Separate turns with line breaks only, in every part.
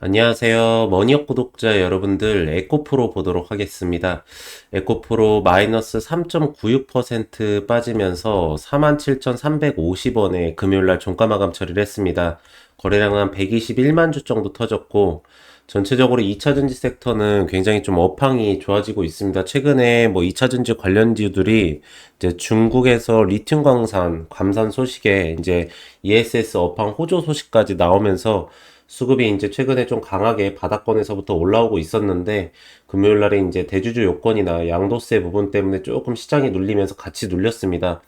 안녕하세요. 머니업 구독자 여러분들 에코프로 보도록 하겠습니다. 에코프로 마이너스 3.96% 빠지면서 47,350원에 금요일날 종가 마감 처리를 했습니다. 거래량은 121만 주 정도 터졌고 전체적으로 2차전지 섹터는 굉장히 좀 업황이 좋아지고 있습니다. 최근에 뭐 2차전지 관련주들이 이제 중국에서 리튬 광산 감산 소식에 이제 ESS 업황 호조 소식까지 나오면서 수급이 이제 최근에 좀 강하게 바닥권에서부터 올라오고 있었는데 금요일 날에 이제 대주주 요건이나 양도세 부분 때문에 조금 시장이 눌리면서 같이 눌렸습니다.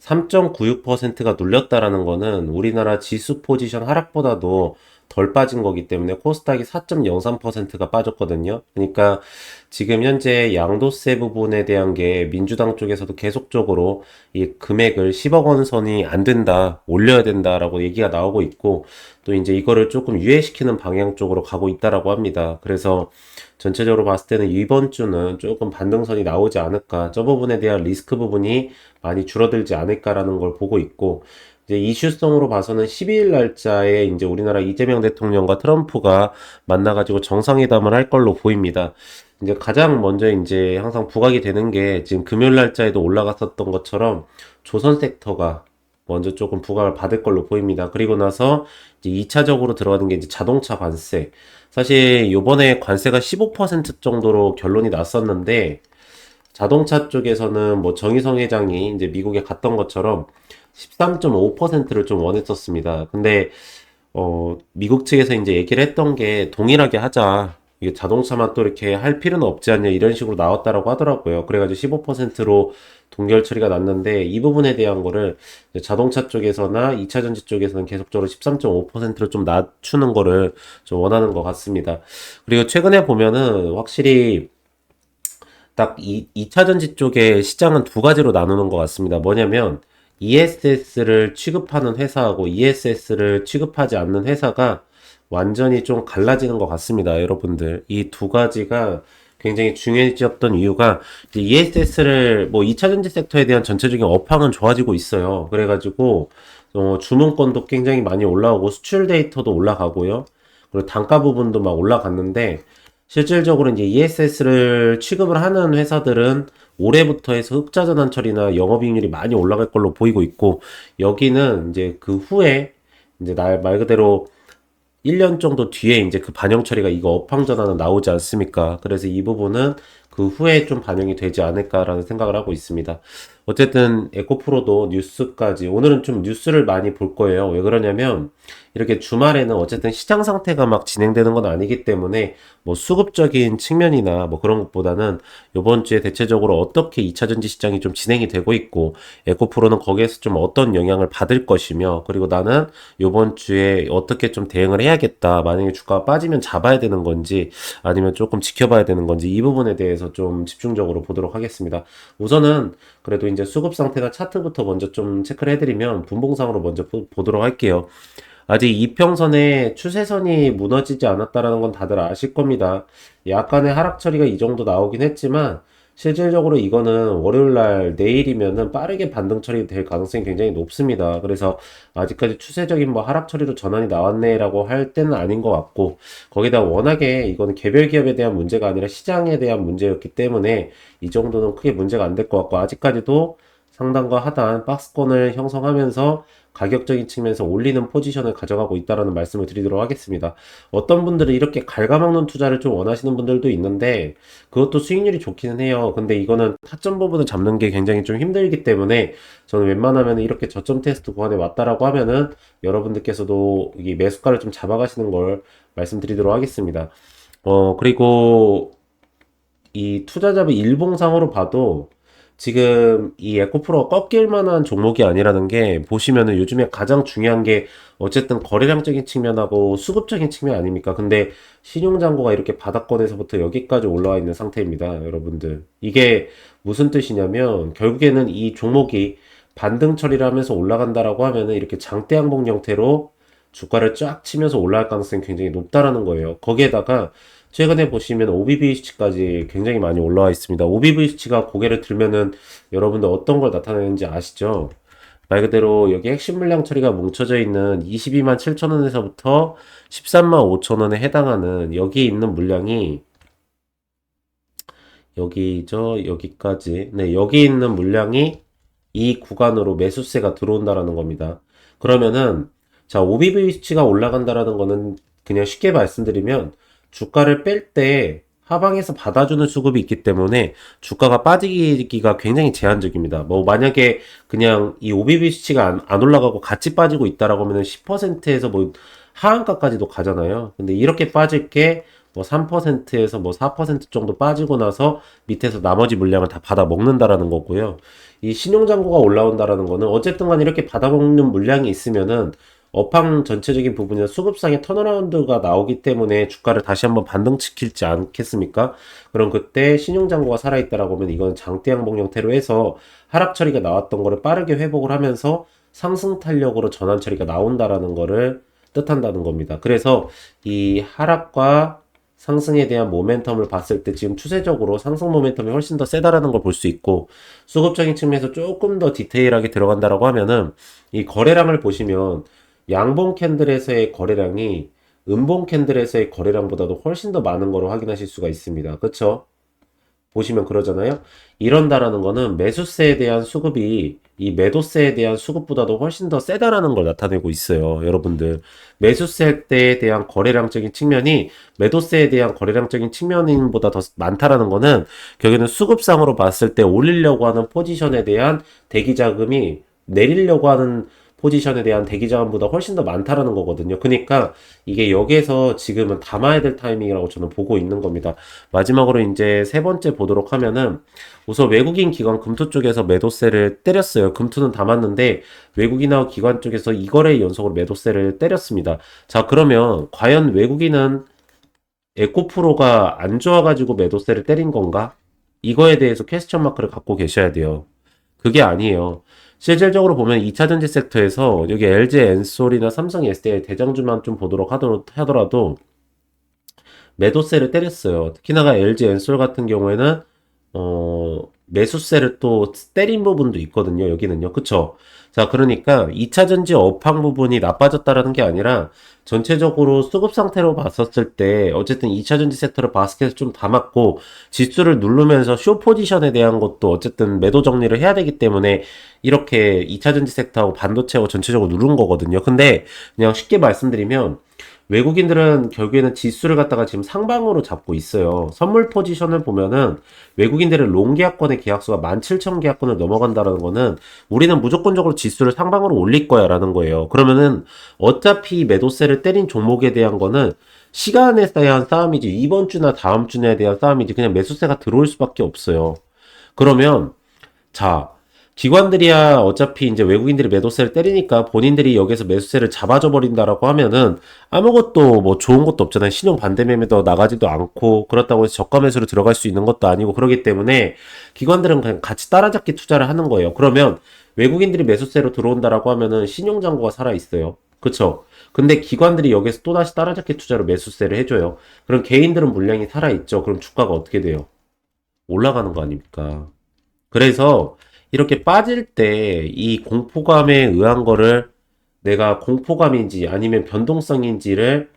3.96%가 눌렸다라는 거는 우리나라 지수 포지션 하락보다도 덜 빠진 거기 때문에 코스닥이 4.03%가 빠졌거든요. 그러니까 지금 현재 양도세 부분에 대한 게 민주당 쪽에서도 계속적으로 이 금액을 10억 원 선이 안 된다, 올려야 된다라고 얘기가 나오고 있고 또 이제 이거를 조금 유예시키는 방향 쪽으로 가고 있다라고 합니다. 그래서 전체적으로 봤을 때는 이번 주는 조금 반등선이 나오지 않을까, 저 부분에 대한 리스크 부분이 많이 줄어들지 않을까라는 걸 보고 있고 이제 이슈성으로 봐서는 12일 날짜에 이제 우리나라 이재명 대통령과 트럼프가 만나가지고 정상회담을 할 걸로 보입니다. 이제 가장 먼저 이제 항상 부각이 되는 게 지금 금요일 날짜에도 올라갔었던 것처럼 조선 섹터가 먼저 조금 부각을 받을 걸로 보입니다. 그리고 나서 이제 2차적으로 들어가는 게 이제 자동차 관세. 사실 요번에 관세가 15% 정도로 결론이 났었는데 자동차 쪽에서는 뭐 정의성 회장이 이제 미국에 갔던 것처럼 13.5%를 좀 원했었습니다. 근데 어 미국 측에서 이제 얘기를 했던 게 동일하게 하자. 이게 자동차만 또 이렇게 할 필요는 없지 않냐 이런 식으로 나왔다라고 하더라고요. 그래가지고 15%로 동결 처리가 났는데 이 부분에 대한 거를 자동차 쪽에서나 2차 전지 쪽에서는 계속적으로 13.5%를 좀 낮추는 거를 좀 원하는 것 같습니다. 그리고 최근에 보면은 확실히 딱 이, 2차 전지 쪽의 시장은 두 가지로 나누는 것 같습니다. 뭐냐면 ESS를 취급하는 회사하고 ESS를 취급하지 않는 회사가 완전히 좀 갈라지는 것 같습니다. 여러분들. 이 두 가지가 굉장히 중요해졌던 이유가 ESS를 뭐 2차 전지 섹터에 대한 전체적인 업황은 좋아지고 있어요. 그래가지고 어, 주문권도 굉장히 많이 올라오고 수출 데이터도 올라가고요. 그리고 단가 부분도 막 올라갔는데 실질적으로 이제 ESS를 취급을 하는 회사들은 올해부터 해서 흑자 전환 처리나 영업이익률이 많이 올라갈 걸로 보이고 있고 여기는 이제 그 후에 이제 날말 그대로 1년 정도 뒤에 이제 그 반영 처리가 이거 업황 전환은 나오지 않습니까? 그래서 이 부분은 그 후에 좀 반영이 되지 않을까라는 생각을 하고 있습니다. 어쨌든 에코프로도 뉴스까지 오늘은 좀 뉴스를 많이 볼 거예요. 왜 그러냐면 이렇게 주말에는 어쨌든 시장 상태가 막 진행되는 건 아니기 때문에 뭐 수급적인 측면이나 뭐 그런 것보다는 이번 주에 대체적으로 어떻게 2차 전지 시장이 좀 진행이 되고 있고 에코프로는 거기에서 좀 어떤 영향을 받을 것이며 그리고 나는 이번 주에 어떻게 좀 대응을 해야겠다. 만약에 주가가 빠지면 잡아야 되는 건지 아니면 조금 지켜봐야 되는 건지 이 부분에 대해서 좀 집중적으로 보도록 하겠습니다. 우선은 그래도 이제 수급 상태가 차트부터 먼저 좀 체크를 해드리면 분봉상으로 먼저 보, 보도록 할게요. 아직 이평선의 추세선이 무너지지 않았다라는 건 다들 아실 겁니다. 약간의 하락 처리가 이 정도 나오긴 했지만 실질적으로 이거는 월요일 날 내일이면은 빠르게 반등 처리될 가능성이 굉장히 높습니다. 그래서 아직까지 추세적인 뭐 하락 처리로 전환이 나왔네라고 할 때는 아닌 것 같고 거기다 워낙에 이거는 개별 기업에 대한 문제가 아니라 시장에 대한 문제였기 때문에 이 정도는 크게 문제가 안 될 것 같고 아직까지도 상단과 하단 박스권을 형성하면서 가격적인 측면에서 올리는 포지션을 가져가고 있다라는 말씀을 드리도록 하겠습니다. 어떤 분들은 이렇게 갉아먹는 투자를 좀 원하시는 분들도 있는데 그것도 수익률이 좋기는 해요. 근데 이거는 타점 부분을 잡는 게 굉장히 좀 힘들기 때문에 저는 웬만하면 이렇게 저점 테스트 구간에 왔다라고 하면은 여러분들께서도 이 매수가를 좀 잡아가시는 걸 말씀드리도록 하겠습니다. 어, 그리고 이 투자자의 일봉상으로 봐도 지금 이 에코프로가 꺾일 만한 종목이 아니라는 게 보시면은 요즘에 가장 중요한 게 어쨌든 거래량적인 측면하고 수급적인 측면 아닙니까? 근데 신용잔고가 이렇게 바닥권에서부터 여기까지 올라와 있는 상태입니다. 여러분들. 이게 무슨 뜻이냐면 결국에는 이 종목이 반등 처리를 하면서 올라간다라고 하면은 이렇게 장대 항복 형태로 주가를 쫙 치면서 올라갈 가능성이 굉장히 높다라는 거예요. 거기에다가 최근에 보시면 OBVC까지 굉장히 많이 올라와 있습니다. OBVC가 고개를 들면은 여러분들 어떤 걸 나타내는지 아시죠? 말 그대로 여기 핵심 물량 처리가 뭉쳐져 있는 22만 7천 원에서부터 13만 5천 원에 해당하는 여기 있는 물량이 여기죠 여기까지 네 여기 있는 물량이 이 구간으로 매수세가 들어온다라는 겁니다. 그러면은 자 OBV 수치가 올라간다라는 거는 그냥 쉽게 말씀드리면 주가를 뺄 때 하방에서 받아주는 수급이 있기 때문에 주가가 빠지기가 굉장히 제한적입니다. 뭐 만약에 그냥 이 OBV 수치가 안, 안 올라가고 같이 빠지고 있다라고 하면은 10%에서 뭐 하한가까지도 가잖아요. 근데 이렇게 빠질 게 뭐 3%에서 뭐 4% 정도 빠지고 나서 밑에서 나머지 물량을 다 받아 먹는다라는 거고요. 이 신용잔고가 올라온다라는 거는 어쨌든 간에 이렇게 받아 먹는 물량이 있으면은 업황 전체적인 부분이나 수급상의 턴어라운드가 나오기 때문에 주가를 다시 한번 반등시킬지 않겠습니까? 그럼 그때 신용잔고가 살아있다라고 하면 이건 장대 양봉 형태로 해서 하락 처리가 나왔던 거를 빠르게 회복을 하면서 상승 탄력으로 전환 처리가 나온다라는 거를 뜻한다는 겁니다. 그래서 이 하락과 상승에 대한 모멘텀을 봤을 때 지금 추세적으로 상승 모멘텀이 훨씬 더 세다라는 걸 볼 수 있고 수급적인 측면에서 조금 더 디테일하게 들어간다라고 하면은 이 거래량을 보시면 양봉 캔들에서의 거래량이 음봉 캔들에서의 거래량보다도 훨씬 더 많은 거로 확인하실 수가 있습니다. 그쵸? 보시면 그러잖아요. 이런다라는 거는 매수세에 대한 수급이 이 매도세에 대한 수급보다도 훨씬 더 세다라는 걸 나타내고 있어요. 여러분들. 매수세 때에 대한 거래량적인 측면이 매도세에 대한 거래량적인 측면보다 더 많다라는 거는 결국에는 수급상으로 봤을 때 올리려고 하는 포지션에 대한 대기 자금이 내리려고 하는 포지션에 대한 대기 자금보다 훨씬 더 많다라는 거거든요. 그러니까 이게 여기에서 지금은 담아야 될 타이밍이라고 저는 보고 있는 겁니다. 마지막으로 이제 세 번째 보도록 하면은 우선 외국인 기관 금투 쪽에서 매도세를 때렸어요. 금투는 담았는데 외국인하고 기관 쪽에서 이거래 연속으로 매도세를 때렸습니다. 자, 그러면 과연 외국인은 에코프로가 안 좋아가지고 매도세를 때린 건가? 이거에 대해서 퀘스천 마크를 갖고 계셔야 돼요. 그게 아니에요. 실질적으로 보면 2차 전지 섹터에서 여기 LG 엔솔이나 삼성 SDI 대장주만 좀 보도록 하더라도 매도세를 때렸어요. 특히나가 LG 엔솔 같은 경우에는 어, 매수세를 또 때린 부분도 있거든요. 여기는요. 그쵸? 자, 그러니까 2차 전지 업황 부분이 나빠졌다라는 게 아니라 전체적으로 수급 상태로 봤었을 때 어쨌든 2차 전지 섹터를 바스켓에 좀 담았고 지수를 누르면서 쇼 포지션에 대한 것도 어쨌든 매도 정리를 해야 되기 때문에 이렇게 2차 전지 섹터하고 반도체하고 전체적으로 누른 거거든요. 근데 그냥 쉽게 말씀드리면 외국인들은 결국에는 지수를 갖다가 지금 상방으로 잡고 있어요. 선물 포지션을 보면은 외국인들의 롱 계약권의 계약수가 17,000 계약권을 넘어간다는 거는 우리는 무조건적으로 지수를 상방으로 올릴 거야 라는 거예요. 그러면은 어차피 매도세를 때린 종목에 대한 거는 시간에 대한 싸움이지 이번 주나 다음 주에 대한 싸움이지 그냥 매수세가 들어올 수밖에 없어요. 그러면 자 기관들이야 어차피 이제 외국인들이 매도세를 때리니까 본인들이 여기서 매수세를 잡아줘 버린다라고 하면은 아무것도 뭐 좋은 것도 없잖아요. 신용 반대 매매도 나가지도 않고 그렇다고 해서 저가 매수로 들어갈 수 있는 것도 아니고 그러기 때문에 기관들은 그냥 같이 따라잡기 투자를 하는 거예요. 그러면 외국인들이 매수세로 들어온다라고 하면은 신용 잔고가 살아 있어요. 그쵸? 근데 기관들이 여기서 또다시 따라잡기 투자로 매수세를 해줘요. 그럼 개인들은 물량이 살아있죠. 그럼 주가가 어떻게 돼요? 올라가는 거 아닙니까? 그래서 이렇게 빠질 때 이 공포감에 의한 거를 내가 공포감인지 아니면 변동성인지를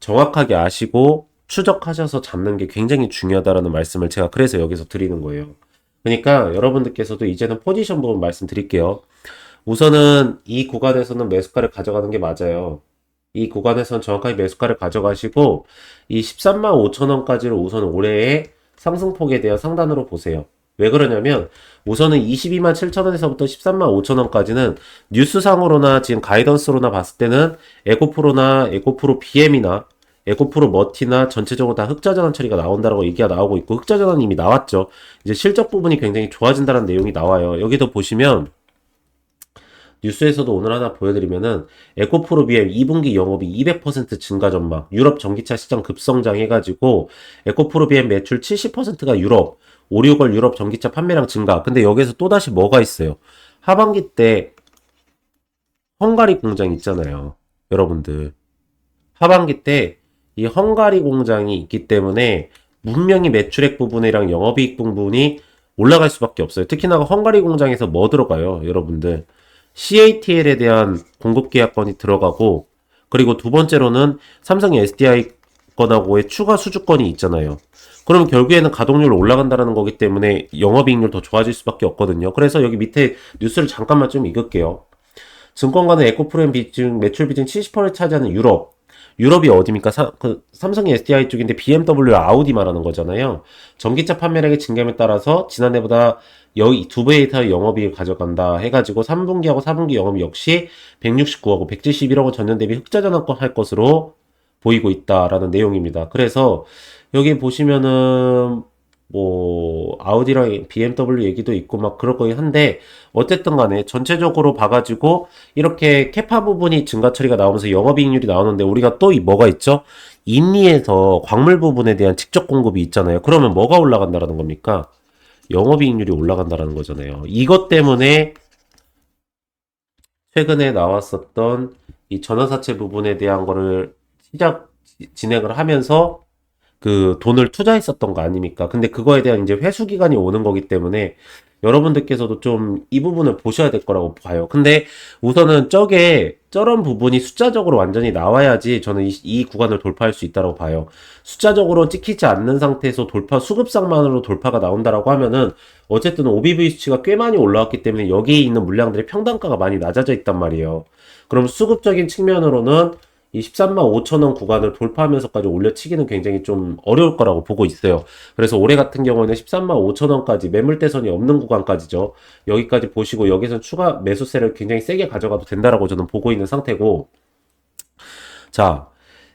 정확하게 아시고 추적하셔서 잡는 게 굉장히 중요하다라는 말씀을 제가 그래서 여기서 드리는 거예요. 그러니까 여러분들께서도 이제는 포지션 부분 말씀드릴게요. 우선은 이 구간에서는 매수가를 가져가는 게 맞아요. 이 구간에서는 정확하게 매수가를 가져가시고 이 13만 5천 원까지를 우선 올해의 상승폭에 대한 상단으로 보세요. 왜 그러냐면 우선은 22만 7천 원에서부터 13만 5천 원까지는 뉴스상으로나 지금 가이던스로나 봤을 때는 에코프로나 에코프로 BM이나 에코프로 머티나 전체적으로 다 흑자전환 처리가 나온다라고 얘기가 나오고 있고 흑자전환 이미 나왔죠. 이제 실적 부분이 굉장히 좋아진다는 내용이 나와요. 여기도 보시면 뉴스에서도 오늘 하나 보여드리면은 에코프로 BM 2분기 영업이 200% 증가 전망, 유럽 전기차 시장 급성장 해가지고 에코프로 BM 매출 70%가 유럽, 5, 6월 유럽 전기차 판매량 증가. 근데 여기에서 또다시 뭐가 있어요? 하반기 때 헝가리 공장 있잖아요. 여러분들. 하반기 때 이 헝가리 공장이 있기 때문에 분명히 매출액 부분이랑 영업이익 부분이 올라갈 수밖에 없어요. 특히나 헝가리 공장에서 뭐 들어가요? 여러분들. CATL에 대한 공급 계약권이 들어가고 그리고 두 번째로는 삼성의 SDI 건하고의 추가 수주권이 있잖아요. 그러면 결국에는 가동률 올라간다는 거기 때문에 영업이익률 더 좋아질 수밖에 없거든요. 그래서 여기 밑에 뉴스를 잠깐만 좀 읽을게요. 증권가는 에코프로엠 비중, 매출 비중 70%를 차지하는 유럽. 유럽이 어디입니까? 사, 그 삼성이 SDI 쪽인데 BMW, 아우디 말하는 거잖아요. 전기차 판매량의 증감에 따라서 지난해보다 여기 두 배의 더 영업이익을 가져간다 해가지고 3분기하고 4분기 영업 역시 169하고 171억 원 전년 대비 흑자 전환권 할 것으로 보이고 있다라는 내용입니다. 그래서 여기 보시면은 뭐 아우디랑 BMW 얘기도 있고 막 그럴 거긴 한데 어쨌든 간에 전체적으로 봐가지고 이렇게 캐파 부분이 증가 처리가 나오면서 영업이익률이 나오는데 우리가 또이 뭐가 있죠? 인리에서 광물 부분에 대한 직접 공급이 있잖아요. 그러면 뭐가 올라간다라는 겁니까? 영업이익률이 올라간다라는 거잖아요. 이것 때문에 최근에 나왔었던 이 전환사채 부분에 대한 거를 시작 진행을 하면서 그 돈을 투자했었던 거 아닙니까? 근데 그거에 대한 이제 회수 기간이 오는 거기 때문에 여러분들께서도 좀 이 부분을 보셔야 될 거라고 봐요. 근데 우선은 저게 저런 부분이 숫자적으로 완전히 나와야지 저는 이, 이 구간을 돌파할 수 있다고 봐요. 숫자적으로 찍히지 않는 상태에서 돌파 수급상만으로 돌파가 나온다라고 하면은 어쨌든 OBV 수치가 꽤 많이 올라왔기 때문에 여기에 있는 물량들의 평단가가 많이 낮아져 있단 말이에요. 그럼 수급적인 측면으로는 이 13만 5천 원 구간을 돌파하면서까지 올려치기는 굉장히 좀 어려울 거라고 보고 있어요. 그래서 올해 같은 경우에는 13만 5천 원까지 매물대선이 없는 구간까지죠. 여기까지 보시고 여기서 추가 매수세를 굉장히 세게 가져가도 된다라고 저는 보고 있는 상태고 자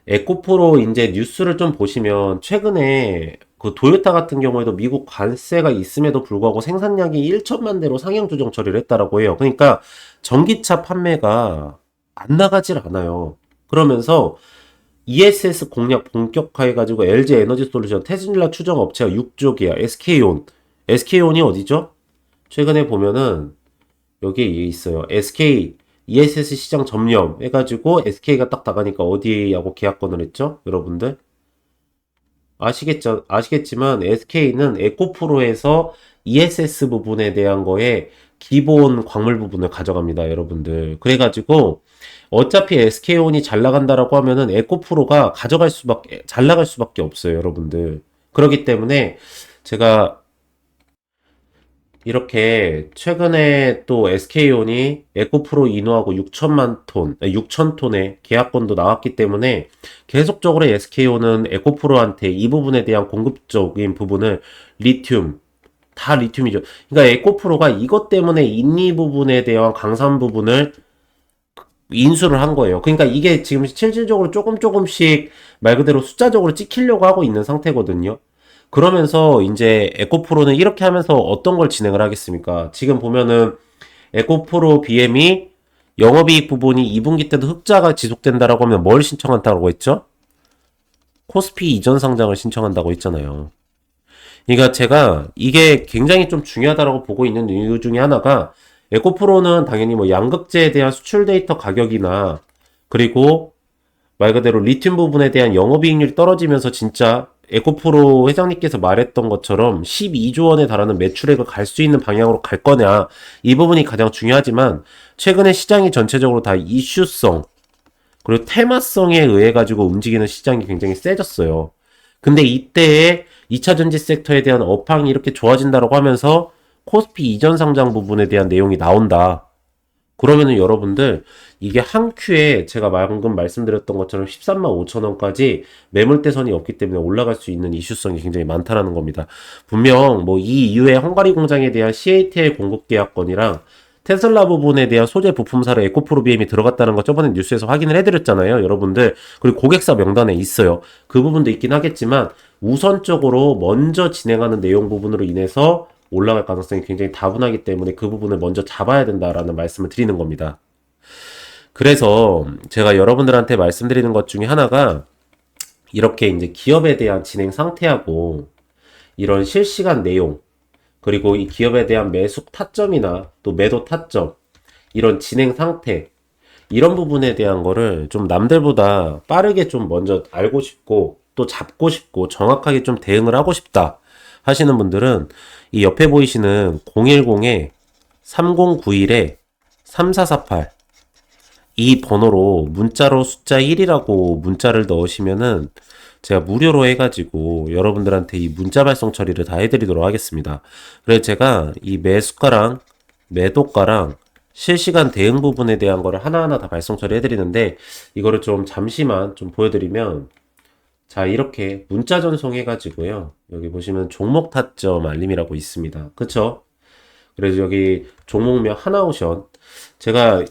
에코프로 이제 뉴스를 좀 보시면 최근에 그 도요타 같은 경우에도 미국 관세가 있음에도 불구하고 생산량이 1천만 대로 상향 조정 처리를 했다라고 해요. 그러니까 전기차 판매가 안 나가질 않아요. 그러면서 ESS 공략 본격화해가지고 LG 에너지 솔루션, 테슬라 추정 업체가 6조기야. SK온. SK온이 어디죠? 최근에 보면은 여기에 있어요. SK ESS 시장 점령 해가지고 SK가 딱 나가니까 어디하고 계약권을 했죠? 여러분들? 아시겠죠? 아시겠지만 SK는 에코프로에서 ESS 부분에 대한 거에 기본 광물 부분을 가져갑니다, 여러분들. 그래가지고 어차피 SK온이 잘 나간다라고 하면은 에코프로가 가져갈 수밖에 잘 나갈 수밖에 없어요, 여러분들. 그렇기 때문에 제가 이렇게 최근에 또 SK온이 에코프로 인후하고 6천만 톤, 6천 톤의 계약권도 나왔기 때문에 계속적으로 SK온은 에코프로한테 이 부분에 대한 공급적인 부분을 리튬, 다 리튬이죠. 그러니까 에코프로가 이것 때문에 인리 부분에 대한 강산 부분을 인수를 한 거예요. 그러니까 이게 지금 실질적으로 조금 조금씩 말 그대로 숫자적으로 찍히려고 하고 있는 상태거든요. 그러면서 이제 에코프로는 이렇게 하면서 어떤 걸 진행을 하겠습니까? 지금 보면은 에코프로 BM이 영업이익 부분이 2분기 때도 흑자가 지속된다라고 하면 뭘 신청한다고 했죠? 코스피 이전 상장을 신청한다고 했잖아요. 그러니까 제가 이게 굉장히 좀 중요하다라고 보고 있는 이유 중에 하나가 에코프로는 당연히 뭐 양극재에 대한 수출 데이터 가격이나 그리고 말 그대로 리튬 부분에 대한 영업이익률이 떨어지면서 진짜 에코프로 회장님께서 말했던 것처럼 12조 원에 달하는 매출액을 갈 수 있는 방향으로 갈 거냐 이 부분이 가장 중요하지만 최근에 시장이 전체적으로 다 이슈성 그리고 테마성에 의해 가지고 움직이는 시장이 굉장히 세졌어요. 근데 이때에 2차 전지 섹터에 대한 업황이 이렇게 좋아진다고 하면서 코스피 이전 상장 부분에 대한 내용이 나온다. 그러면은 여러분들 이게 한 큐에 제가 방금 말씀드렸던 것처럼 13만 5천 원까지 매물대선이 없기 때문에 올라갈 수 있는 이슈성이 굉장히 많다라는 겁니다. 분명 뭐 이 이후에 헝가리 공장에 대한 CATL 공급 계약권이랑 테슬라 부분에 대한 소재 부품사로 에코프로 BM이 들어갔다는 거 저번에 뉴스에서 확인을 해드렸잖아요, 여러분들. 그리고 고객사 명단에 있어요. 그 부분도 있긴 하겠지만 우선적으로 먼저 진행하는 내용 부분으로 인해서 올라갈 가능성이 굉장히 다분하기 때문에 그 부분을 먼저 잡아야 된다라는 말씀을 드리는 겁니다. 그래서 제가 여러분들한테 말씀드리는 것 중에 하나가 이렇게 이제 기업에 대한 진행 상태하고 이런 실시간 내용 그리고 이 기업에 대한 매수 타점이나 또 매도 타점 이런 진행 상태 이런 부분에 대한 거를 좀 남들보다 빠르게 좀 먼저 알고 싶고 또 잡고 싶고 정확하게 좀 대응을 하고 싶다 하시는 분들은 이 옆에 보이시는 010에 3091에 3448. 이 번호로 문자로 숫자 1이라고 문자를 넣으시면은 제가 무료로 해가지고 여러분들한테 이 문자 발송 처리를 다 해드리도록 하겠습니다. 그래서 제가 이 매수가랑 매도가랑 실시간 대응 부분에 대한 거를 하나하나 다 발송 처리해드리는데 이거를 좀 잠시만 좀 보여드리면 자 이렇게 문자 전송해가지고요 여기 보시면 종목 타점 알림이라고 있습니다. 그쵸? 그래서 여기 종목명 하나오션 제가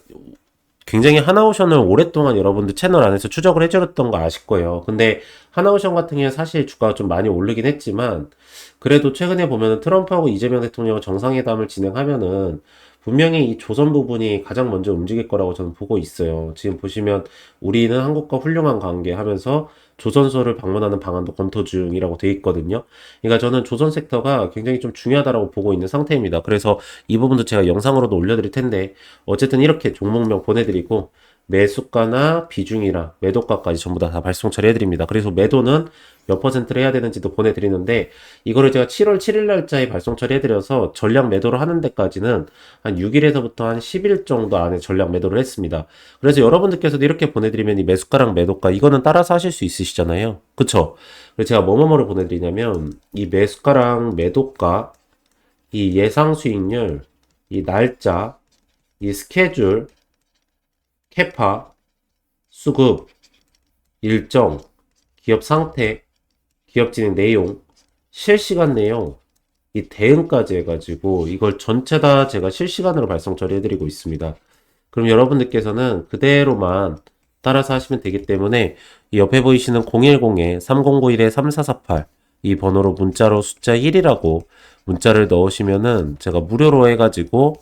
굉장히 하나오션을 오랫동안 여러분들 채널 안에서 추적을 해드렸던 거 아실 거예요. 근데 하나오션 같은 경우에 사실 주가가 좀 많이 오르긴 했지만 그래도 최근에 보면은 트럼프하고 이재명 대통령 정상회담을 진행하면은 분명히 이 조선 부분이 가장 먼저 움직일 거라고 저는 보고 있어요. 지금 보시면 우리는 한국과 훌륭한 관계 하면서 조선소를 방문하는 방안도 검토 중이라고 돼 있거든요. 그러니까 저는 조선 섹터가 굉장히 좀 중요하다라고 보고 있는 상태입니다. 그래서 이 부분도 제가 영상으로도 올려드릴 텐데 어쨌든 이렇게 종목명 보내드리고 매수가나 비중이랑 매도가까지 전부 다, 다 발송 처리해드립니다. 그래서 매도는 몇 퍼센트를 해야 되는지도 보내드리는데 이거를 제가 7월 7일 날짜에 발송 처리해드려서 전량 매도를 하는 데까지는 한 6일에서부터 한 10일 정도 안에 전량 매도를 했습니다. 그래서 여러분들께서도 이렇게 보내드리면 이 매수가랑 매도가 이거는 따라서 하실 수 있으시잖아요. 그쵸? 그래서 제가 뭐뭐뭐를 보내드리냐면 이 매수가랑 매도가 이 예상 수익률 이 날짜 이 스케줄 캐파, 수급, 일정, 기업 상태, 기업 진행 내용, 실시간 내용, 이 대응까지 해가지고 이걸 전체 다 제가 실시간으로 발송 처리해드리고 있습니다. 그럼 여러분들께서는 그대로만 따라서 하시면 되기 때문에 이 옆에 보이시는 010-3091-3448 이 번호로 문자로 숫자 1이라고 문자를 넣으시면은 제가 무료로 해가지고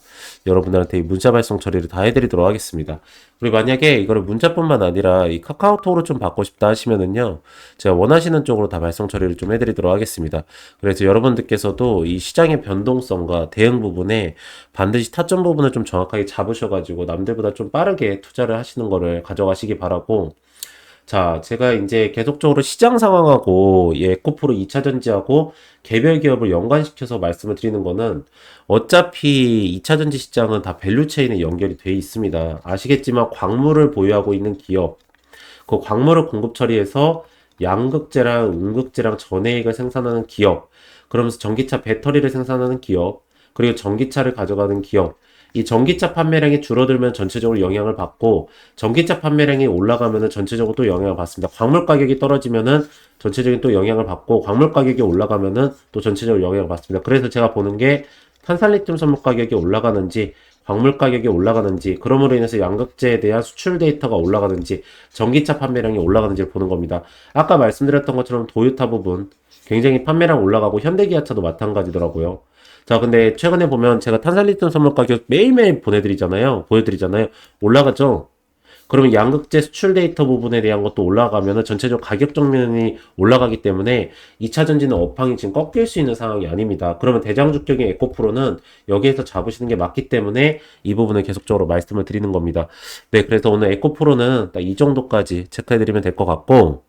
여러분들한테 이 문자 발송 처리를 다 해드리도록 하겠습니다. 그리고 만약에 이거를 문자뿐만 아니라 이 카카오톡으로 좀 받고 싶다 하시면은요, 제가 원하시는 쪽으로 다 발송 처리를 좀 해드리도록 하겠습니다. 그래서 여러분들께서도 이 시장의 변동성과 대응 부분에 반드시 타점 부분을 좀 정확하게 잡으셔가지고 남들보다 좀 빠르게 투자를 하시는 거를 가져가시기 바라고, 자, 제가 이제 계속적으로 시장 상황하고 예, 에코프로 2차 전지하고 개별 기업을 연관시켜서 말씀을 드리는 거는 어차피 2차 전지 시장은 다 밸류 체인에 연결이 돼 있습니다. 아시겠지만 광물을 보유하고 있는 기업, 그 광물을 공급 처리해서 양극재랑 음극재랑 전해액을 생산하는 기업, 그러면서 전기차 배터리를 생산하는 기업, 그리고 전기차를 가져가는 기업, 이 전기차 판매량이 줄어들면 전체적으로 영향을 받고 전기차 판매량이 올라가면은 전체적으로 또 영향을 받습니다. 광물 가격이 떨어지면은 전체적인 또 영향을 받고 광물 가격이 올라가면은 또 전체적으로 영향을 받습니다. 그래서 제가 보는 게 탄산리튬 선물 가격이 올라가는지 광물 가격이 올라가는지 그럼으로 인해서 양극재에 대한 수출 데이터가 올라가는지 전기차 판매량이 올라가는지를 보는 겁니다. 아까 말씀드렸던 것처럼 도요타 부분 굉장히 판매량 올라가고 현대기아차도 마찬가지더라고요. 자, 근데 최근에 보면 제가 탄산리튬 선물 가격 매일매일 보내드리잖아요. 보여드리잖아요. 올라가죠? 그러면 양극재 수출 데이터 부분에 대한 것도 올라가면은 전체적 가격 정면이 올라가기 때문에 2차 전지는 업황이 지금 꺾일 수 있는 상황이 아닙니다. 그러면 대장주격인 에코프로는 여기에서 잡으시는 게 맞기 때문에 이 부분을 계속적으로 말씀을 드리는 겁니다. 네, 그래서 오늘 에코프로는 딱이 정도까지 체크해드리면 될 것 같고,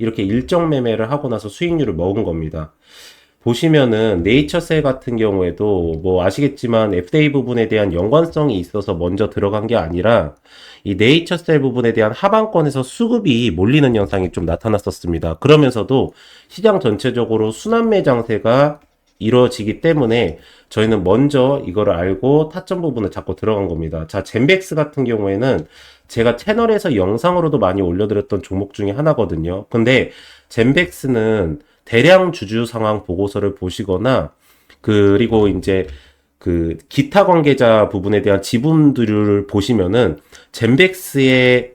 이렇게 일정 매매를 하고 나서 수익률을 먹은 겁니다. 보시면은 네이처셀 같은 경우에도 뭐 아시겠지만 FDA 부분에 대한 연관성이 있어서 먼저 들어간 게 아니라 이 네이처셀 부분에 대한 하방권에서 수급이 몰리는 현상이 좀 나타났었습니다. 그러면서도 시장 전체적으로 순환매 장세가 이루어지기 때문에 저희는 먼저 이거를 알고 타점 부분을 잡고 들어간 겁니다. 자, 젠백스 같은 경우에는 제가 채널에서 영상으로도 많이 올려드렸던 종목 중에 하나거든요. 근데 젠백스는 대량 주주 상황 보고서를 보시거나 그리고 이제 그 기타 관계자 부분에 대한 지분들을 보시면은 젠백스의